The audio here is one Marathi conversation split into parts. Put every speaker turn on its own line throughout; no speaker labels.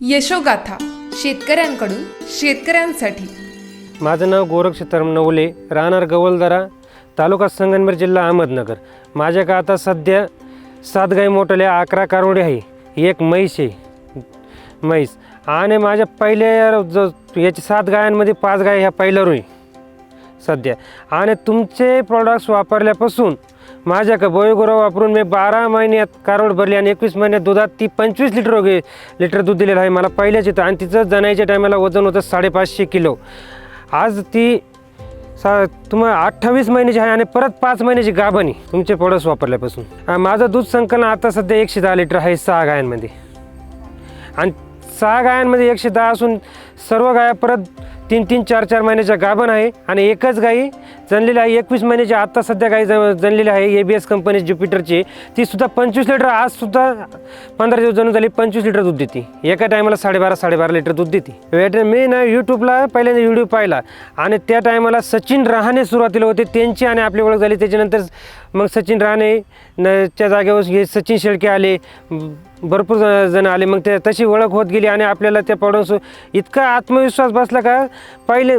यशोगाथा शेतकऱ्यांकडून शेतकऱ्यांसाठी.
माझं नाव गोरख सीताराम नवले राहणार गवलदरा तालुका संगनमेर जिल्हा अहमदनगर. माझ्याकडे आता सध्या सात गाई मोठल्या अकरा कारोडे आहे. एक म्हैस आहे. म्हैस. आणि माझ्या पहिल्या ज याच्या सात गायांमध्ये पाच गाय ह्या पहिल्या रुई सध्या. आणि तुमचे प्रॉडक्ट्स वापरल्यापासून माझ्याकडे बोयगुरव वापरून मी बारा महिन्यात कारोड भरली आणि एकवीस महिन्यात दुधात ती पंचवीस लिटर वगैरे लिटर दूध दिलेलं आहे. मला पहिल्याच येतं आणि तिचं जनाईच्या टायमाला वजन होतं साडेपाचशे किलो. आज ती सा तुम्हाला अठ्ठावीस महिन्याची आहे आणि परत पाच महिन्याची गाभणी तुमचे प्रोडक्ट्स वापरल्यापासून. माझं दूध संकलन आता सध्या एकशे दहा लिटर आहे सहा गायांमध्ये. आणि सहा गायांमध्ये एकशे दहा असून सर्व गाया परत तीन तीन चार चार महिन्याच्या गाभण आहे आणि एकच गाई जणलेली आहे. एकवीस महिन्याची आत्ता सध्या गाई ज- जणलेली आहे. ए बी एस कंपनी ज्युपिटरची. ती सुद्धा पंचवीस लिटर आजसुद्धा पंधरा दिवस जणून झाली पंचवीस लिटर दूध देते. एका टायमाला साडेबारा साडेबारा लिटर दूध देते. वेट मी ना यूट्यूबला पहिल्यांदा व्हिडिओ पाहिला आणि त्या टायमाला सचिन रहाणे सुरुवातीला होते. त्यांची आणि आपली ओळख झाली. त्याच्यानंतर मग सचिन रहाणे च्या जागेवर हे सचिन शेळके आले. भरपूर ज- जण आले. मग ते तशी ओळख होत गेली आणि आपल्याला त्या सो इतका आत्मविश्वास बसला का पहिले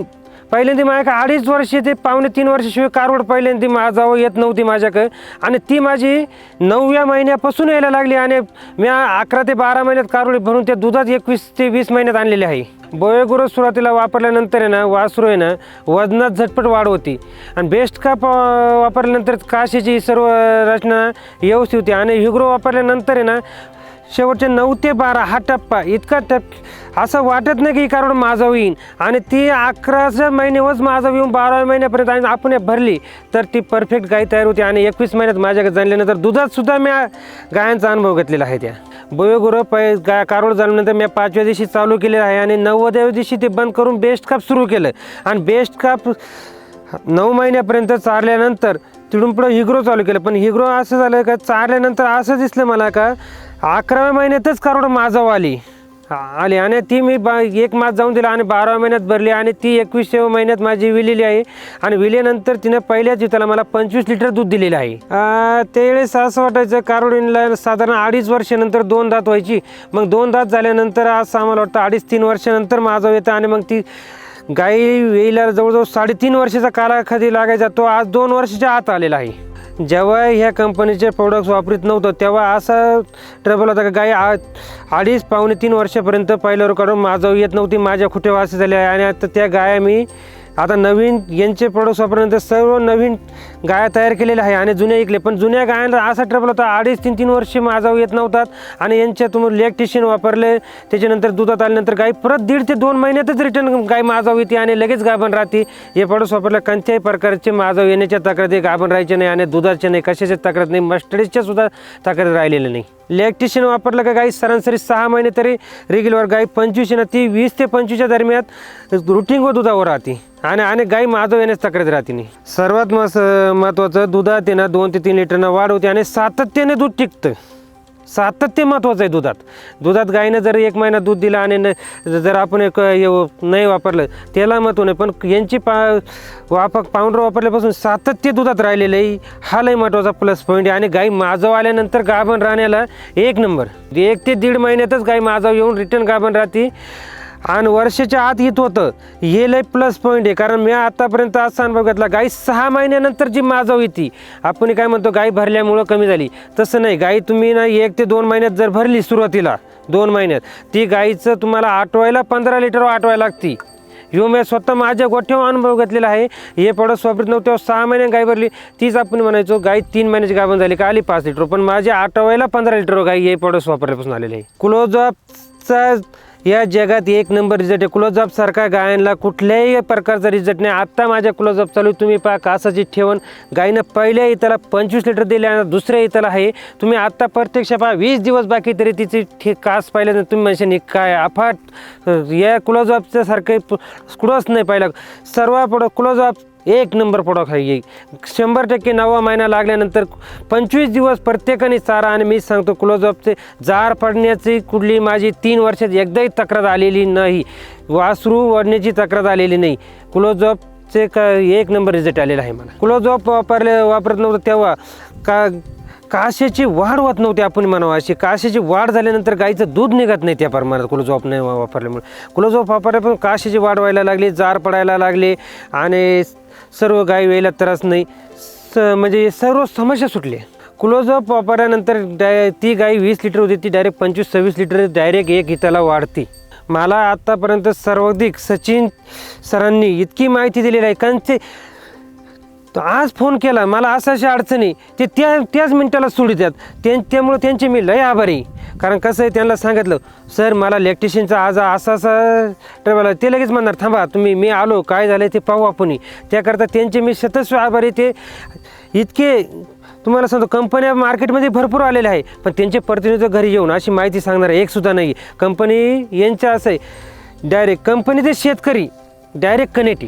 पहिल्यांदा माझ्या अडीच वर्ष ते पावणे तीन वर्षाशिवाय कारवड पहिल्यांदा माझ्याजवळ येत नव्हती माझ्याकडे. आणि ती माझी नवव्या महिन्यापासून यायला लागली आणि मी अकरा ते बारा महिन्यात कारवडी भरून त्या दुधात एकवीस ते वीस महिन्यात आणलेले आहे. बोयगुरु सुरुवातीला वापरल्यानंतर आहे ना वासरू आहे ना वजनात झटपट वाढ होती. आणि बेस्ट काप वापरल्यानंतर काशीची सर्व रचना व्यवस्थित होती. आणि हिग्रो वापरल्यानंतर आहे ना शेवटचे नऊ ते बारा हा टप्पा. इतका टप असं वाटत नाही की ही कारण माझं होईल आणि ती अकराच्या महिन्यावरच माझं येऊन बाराव्या महिन्यापर्यंत आणि आपण भरली तर ती परफेक्ट गाय तयार होती आणि एकवीस महिन्यात माझ्याकडे जाणल्यानंतर दुधात सुद्धा मी गायांचा अनुभव घेतलेला आहे त्या. बोयगुरु पै गाय कारोड झाल्यानंतर मी पाचव्या दिवशी चालू केलेलं आहे आणि नव्वदव्या दिवशी ते बंद करून बेस्ट काप सुरू केलं. आणि बेस्ट काप नऊ महिन्यापर्यंत चारल्यानंतर तिथून पुढं हिग्रो चालू केलं. पण हिग्रो असं झालं का चारल्यानंतर असं दिसलं मला का अकराव्या महिन्यातच करोड माझं आली. आली. आणि ती मी बा एक मास जाऊन दिला आणि बाराव्या महिन्यात भरली आणि ती एकवीसव्या महिन्यात माझी विलेली आहे. आणि विल्यानंतर तिनं पहिल्याच जिताला मला पंचवीस लिटर दूध दिलेलं आहे. त्यावेळेस असं वाटायचं कारोडीनला साधारण अडीच वर्षानंतर दोन दात व्हायची. मग दोन दात झाल्यानंतर असं आम्हाला वाटतं अडीच तीन वर्षानंतर माझं येतं आणि मग ती गाई वेळीला जवळजवळ साडेतीन वर्षाचा कालावधी लागायचा. तो आज दोन वर्षाच्या आत आलेला आहे. जेव्हा ह्या कंपनीचे प्रोडक्ट्स वापरत नव्हतं तेव्हा असा ट्रबल होता का गाय आ अडीच पावणे तीन वर्षापर्यंत पहिल्यावर काढून माझं येत नव्हती माझ्या खुटे वासे झाले आहे आणि आता त्या गाया मी आता नवीन यांचे प्रोडक्ट्स वापरल्यानंतर सर्व नवीन गाया तयार केलेल्या आहे आणि जुन्या ऐकले पण जुन्या गायांना असा ट्रबल होता अडीच तीन तीन वर्ष माझा येत नव्हतात आणि यांच्या तुम्ही लेक्टिशियन वापरले. त्याच्यानंतर दुधात आल्यानंतर गाय परत दीड ते दोन महिन्यातच रिटर्न गाय माझाव येते आणि लगेच गाभण राहते. हे प्रोडक्ट्स वापरल्या कोणत्याही प्रकारचे माझाव येण्याच्या तक्रारी गाभण राहायचे नाही आणि दुधाचे नाही कशाच्या तक्रार नाही मस्टडीजच्या सुद्धा तक्रार राहिलेल्या नाही. इलेक्ट्रिशियन वापरलं का गाई? सरासरी सहा महिने तरी रेग्युलर गाई पंचवीस ना ती वीस ते पंचवीसच्या दरम्यान रुटीन व दुधावर राहते. आणि आणि गाई माधव येण्यास तक्रार राहते नाही सर्वात मस महत्त्वाचं दुधात आहे ना दोन ते तीन लिटरनं वाढ होते आणि सातत्याने दूध टिकतं. सातत्य महत्त्वाचं आहे दुधात. दुधात गायीनं जर एक महिना दूध दिलं आणि न जर आपण एक नाही वापरलं त्याला महत्त्व नाही. पण यांची पा वापक पावडर वापरल्यापासून सातत्य दुधात राहिलेलं आहे. हा लई महत्त्वाचा प्लस पॉईंट आहे. आणि गाई माजव आल्यानंतर गाभण राहण्याला एक नंबर एक ते दीड महिन्यातच गाई माजव येऊन रिटर्न गाभण राहते. आणि वर्षाच्या आत येत होतं. हे लय प्लस पॉईंट आहे. कारण मी आतापर्यंत असा अनुभव घेतला गाई सहा महिन्यानंतर जी माजव येते आपण काय म्हणतो गाई भरल्यामुळं कमी झाली. तसं नाही गाई तुम्ही ना एक ते दोन महिन्यात जर भरली सुरुवातीला दोन महिन्यात ती गाईचं तुम्हाला आठवायला पंधरा लिटर आठवायला लागती. ह्यो मी स्वतः माझ्या गोठ्यावर अनुभव घेतलेला आहे. हे प्रोडक्ट वापरत नव्हते तेव्हा सहा महिने गाय भरली. तीच आपण म्हणायचो गाय तीन महिन्याची गाभण झाली का आली पाच लिटर पण माझ्या आठवायला पंधरा लिटर गाई हे प्रोडक्ट वापरल्यापासून आलेले आहे. क्लोजअपचा या जगात एक नंबर रिझल्ट आहे. क्लोजअप सारखा कुठल्याही प्रकारचा रिझल्ट नाही. आत्ता माझ्या क्लोजअप चालू आहे. तुम्ही पहा कासाची ठेवण. गायनं पहिल्या इथला पंचवीस लिटर दिले आणि दुसऱ्या इथला आहे. तुम्ही आत्ता प्रत्यक्ष पहा वीस दिवस बाकी तरी तिची ठे कास पाहिलं तुम्ही म्हणजे काय अफाट. या क्लोजअपच्या सारखे कुठंच नाही पाहिलं. सर्व प्रोडक्ट क्लोजअप एक नंबर प्रोडक्ट आहे. हे. शंभर टक्के नवा महिना लागल्यानंतर पंचवीस दिवस प्रत्येकाने चारा आणि मी सांगतो क्लोजअपचे जार पडण्याची कुठली माझी तीन वर्षात एकदाही तक्रार आलेली नाही. वासरू वाढण्याची तक्रार आलेली नाही. क्लोजअपचे का एक नंबर रिझल्ट आलेला आहे मला. क्लोजअप वापरले वापरत नव्हतं तेव्हा. का काशाची वाढ होत नव्हती आपण म्हणावं अशी. काशाची वाढ झाल्यानंतर गाईचं दूध निघत नाही त्या प्रमाणात. कुलजॉप नाही वापरल्यामुळे. कुलजॉप वापरल्या पण काशाची वाढ व्हायला लागली जार पडायला लागले आणि सर्व गाई वेळेला त्रास नाही. स म्हणजे सर्व समस्या सुटली क्लोजअप वापरल्यानंतर डाय ती गाई वीस लिटर होती ती डायरेक्ट पंचवीस सव्वीस लिटर डायरेक्ट एक हिताला वाढते. मला आत्तापर्यंत सर्वाधिक सचिन सरांनी इतकी माहिती दिलेली आहे कारण ते तर आज फोन केला मला अशा अशा अडचणी ते त्या त्याच मिनटाला सोडितात त्यां त्यामुळं त्यांचे मी लय आभारी. आहे. कारण कसं आहे त्यांना सांगितलं सर मला इलेक्ट्रिशियनचा आज असा असा ट्रॅव्हल ते लगेच म्हणणार थांबा तुम्ही मी आलो काय झालं ते पाहू आपण. त्याकरता त्यांचे मी सतत आभारी ते इतके तुम्हाला सांगतो कंपन्या मार्केटमध्ये भरपूर आलेल्या आहे. पण त्यांचे प्रतिनिधी घरी येऊन अशी माहिती सांगणार एक सुद्धा नाही. कंपनी यांच्या असं आहे डायरेक्ट कंपनी ते शेतकरी डायरेक्ट कनेक्टी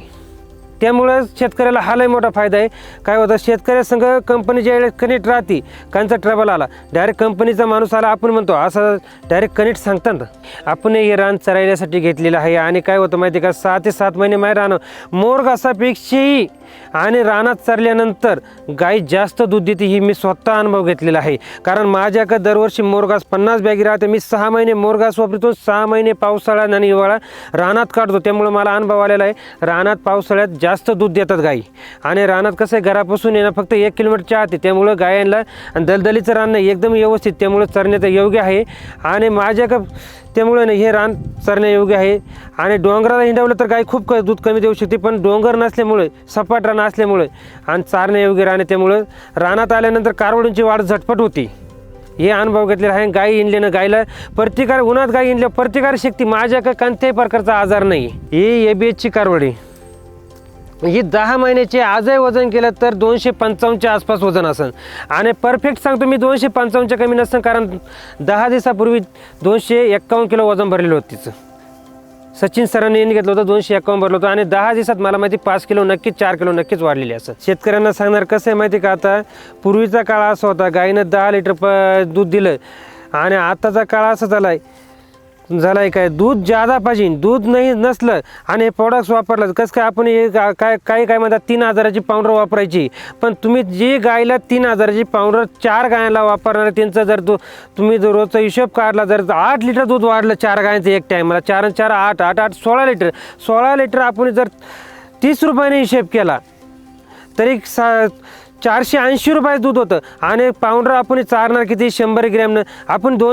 त्यामुळं शेतकऱ्याला हा लय मोठा फायदा आहे. काय होतं शेतकऱ्यासंग कंपनी ज्या वेळेस कनेक्ट राहते कांचा ट्रॅव्हल आला. डायरेक्ट कंपनीचा माणूस आला आपण म्हणतो असं डायरेक्ट कनेक्ट सांगतात आपण हे रान चरायण्यासाठी घेतलेलं आहे आणि काय होतं माहिती आहे का? सहा ते सात महिने माय राहणं मोर घासापेक्षाही आणि रानात चरल्यानंतर गाय जास्त दूध देते ही मी स्वतः अनुभव घेतलेला आहे. कारण माझ्याकडे दरवर्षी मोरघास पन्नास बॅगी राहते. मी सहा महिने मोरघास वापरतो सहा महिने पावसाळा आणि हिवाळा रानात काढतो. त्यामुळे मला अनुभव आलेला आहे. रानात पावसाळ्यात जास्त दूध देतात गाई. आणि रानात कसं आहे घरापासून येणं फक्त एक किलोमीटरच्या आत त्यामुळं गायांना आणि दलदलीचं रान नाही एकदम व्यवस्थित त्यामुळं चरण्याचं योग्य आहे. आणि माझ्या का त्यामुळे ना हे रान चरण्यायोग्य आहे. आणि डोंगराला हिंडवलं तर गाय खूप क- दूध कमी देऊ शकते पण डोंगर नसल्यामुळे सपाट रान असल्यामुळे आणि चारण्यायोग्य रान त्यामुळं रानात आल्यानंतर कारवडूंची वाढ झटपट होती. हे अनुभव घेतलेला आहे. गाई हिंडल्यानं गायला प्रतिकार उन्हात गाय हिंडल्या प्रतिकार शक्ती का कोणत्याही प्रकारचा आजार नाही. ही ए बी एचची कारवडी. ही दहा महिन्याची आजही वजन केलं तर दोनशे पंचावन्नच्या आसपास वजन असेल. आणि परफेक्ट सांगतो मी दोनशे पंचावन्नच्या कमी नसेल कारण दहा दिवसापूर्वी दोनशे एक्कावन्न किलो वजन भरलेलं होतं तिचं. सचिन सरांनी यांनी घेतलं होतं दोनशे एक्कावन्न भरलं होतं. आणि दहा दिवसात मला माहिती पाच किलो नक्कीच चार किलो नक्कीच वाढलेली असं. शेतकऱ्यांना सांगणार कसं आहे माहिती का आता? पूर्वीचा काळ असा होता गायीनं दहा लिटर प दूध दिलं. आणि आत्ताचा काळ असा झाला आहे झालं आहे काय? दूध जादा पाहिजे. दूध नाही नसलं आणि हे प्रोडक्ट्स वापरलं कसं काय आपण हे गा- काय काही काय म्हणतात तीन हजाराची पावडर वापरायची. पण तुम्ही जी गायला तीन हजाराची पावडर चार गायला वापरणार त्यांचं जर दू तुम्ही जर रोजचा हिशोब काढला जर आठ लिटर दूध वाढलं चार गायांचं एक टाईमला चार आणि चार आठ आठ आठ सोळा लिटर. सोळा लिटर आपण जर तीस रुपयाने हिशेब केला तरी सा चारशे ऐंशी रुपये दूध होतं. आणि पावडर आपण चारणार किती? शंभर ग्रॅमनं आपण दो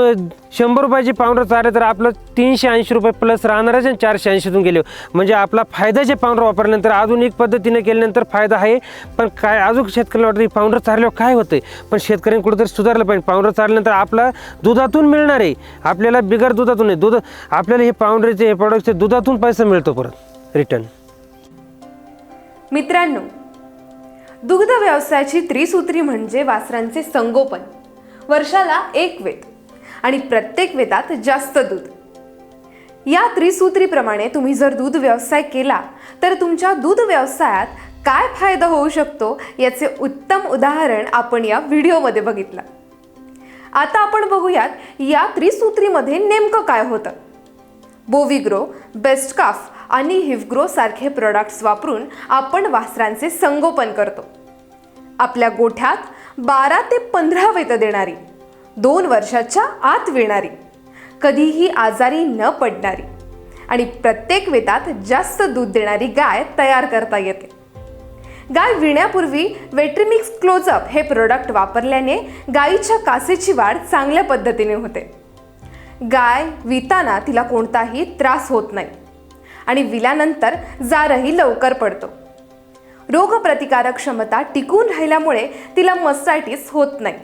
शंभर रुपयाची पावडर चारले तर आपलं तीनशे ऐंशी रुपये प्लस राहणारच आणि चारशे ऐंशीतून गेले. म्हणजे आपला फायद्याचे पावडर वापरल्यानंतर अजून एक पद्धतीने केल्यानंतर फायदा आहे. पण काय अजून शेतकऱ्याला वाटतं पावडर चारल्यावर काय होतं पण शेतकऱ्यांनी कुठेतरी सुधारलं पाहिजे. पावडर चारल्यानंतर आपला दुधातून मिळणार आहे. आपल्याला बिगर दुधातून नाही दूध आपल्याला हे पावडरचे हे प्रॉडक्टचे दुधातून पैसा मिळतो परत. रिटर्न
मित्रांनो दुग्ध व्यवसायाची त्रिसूत्री म्हणजे वासरांचे संगोपन. वर्षाला एक वेत. आणि प्रत्येक वेतात जास्त दूध. या त्रिसूत्रीप्रमाणे तुम्ही जर दूध व्यवसाय केला तर तुमच्या दूध व्यवसायात काय फायदा होऊ शकतो याचे उत्तम उदाहरण आपण या व्हिडिओमध्ये बघितलं. आता आपण बघूयात या त्रिसूत्रीमध्ये नेमकं काय होतं. बोविग्रो बेस्टकाफ आणि हिवग्रो सारखे प्रोडक्ट्स वापरून आपण वासरांचे संगोपन करतो. आपल्या गोठ्यात बारा ते पंधरा वेत देणारी दोन वर्षाच्या आत विणारी कधीही आजारी न पडणारी आणि प्रत्येक वेतात जास्त दूध देणारी गाय तयार करता येते. गाय विण्यापूर्वी वेट्रिमिक्स क्लोजअप हे प्रोडक्ट वापरल्याने गायीच्या कासेची वाढ चांगल्या पद्धतीने होते. गाय विताना तिला कोणताही त्रास होत नाही. आणि विल्यानंतर जारही लवकर पडतो. रोगप्रतिकारक क्षमता टिकून राहिल्यामुळे तिला मस्टायटिस होत नाही.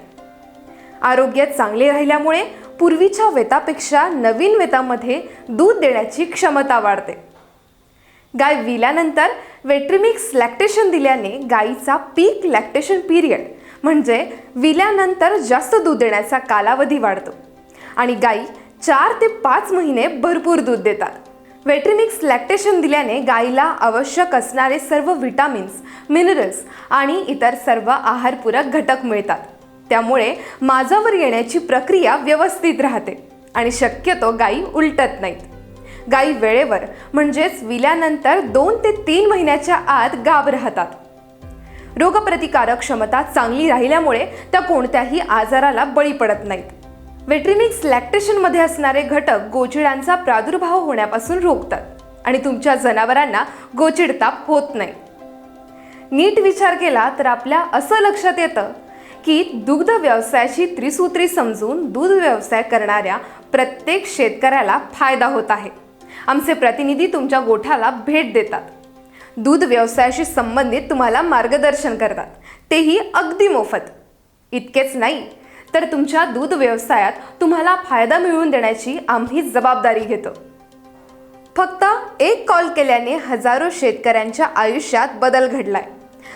आरोग्य चांगले राहिल्यामुळे पूर्वीच्या वेतापेक्षा नवीन वेतामध्ये दूध देण्याची क्षमता वाढते. गाय विल्यानंतर वेट्रिमिक्स लॅक्टेशन दिल्याने गायीचा पीक लॅक्टेशन पिरियड म्हणजे विल्यानंतर जास्त दूध देण्याचा कालावधी वाढतो. आणि गायी चार ते पाच महिने भरपूर दूध देतात. वेट्रिमिक्स लॅक्टेशन दिल्याने गायीला आवश्यक असणारे सर्व विटामिन्स मिनरल्स आणि इतर सर्व आहारपूरक घटक मिळतात. त्यामुळे माझावर येण्याची प्रक्रिया व्यवस्थित राहते आणि शक्यतो गायी उलटत नाहीत. गायी वेळेवर म्हणजेच विल्यानंतर दोन ते तीन महिन्याच्या आत गाब राहतात. रोगप्रतिकारक क्षमता चांगली राहिल्यामुळे त्या कोणत्याही आजाराला बळी पडत नाहीत. वेट्रिनिक्स लॅक्टेशनमध्ये असणारे घटक गोचिडांचा प्रादुर्भाव होण्यापासून रोखतात आणि तुमच्या जनावरांना गोचिडताप होत नाही. नीट विचार केला तर आपल्या असं लक्षात येतं की दुग्ध व्यवसायाची त्रिसूत्री समजून दूध व्यवसाय करणाऱ्या प्रत्येक शेतकऱ्याला फायदा होत आहे. आमचे प्रतिनिधी तुमच्या गोठ्याला भेट देतात. दूध व्यवसायाशी संबंधित तुम्हाला मार्गदर्शन करतात. तेही अगदी मोफत. इतकेच नाही तर तुमच्या दूध व्यवसायात तुम्हाला फायदा मिळवून देण्याची आम्ही जबाबदारी घेतो. फक्त एक कॉल केल्याने हजारो शेतकऱ्यांच्या आयुष्यात बदल घडलाय.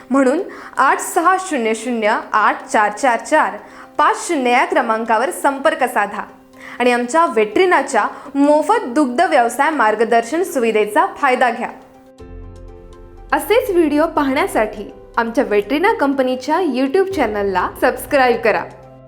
म्हणून आठ सहा शून्य शून्य आठ चार चार चार पाच शून्य या क्रमांकावर संपर्क साधा आणि आमच्या वेट्रिनाच्या मोफत दुग्ध व्यवसाय मार्गदर्शन सुविधेचा फायदा घ्या. असेच व्हिडिओ पाहण्यासाठी आमच्या वेट्रिना कंपनीच्या यूट्यूब चॅनलला सबस्क्राईब करा.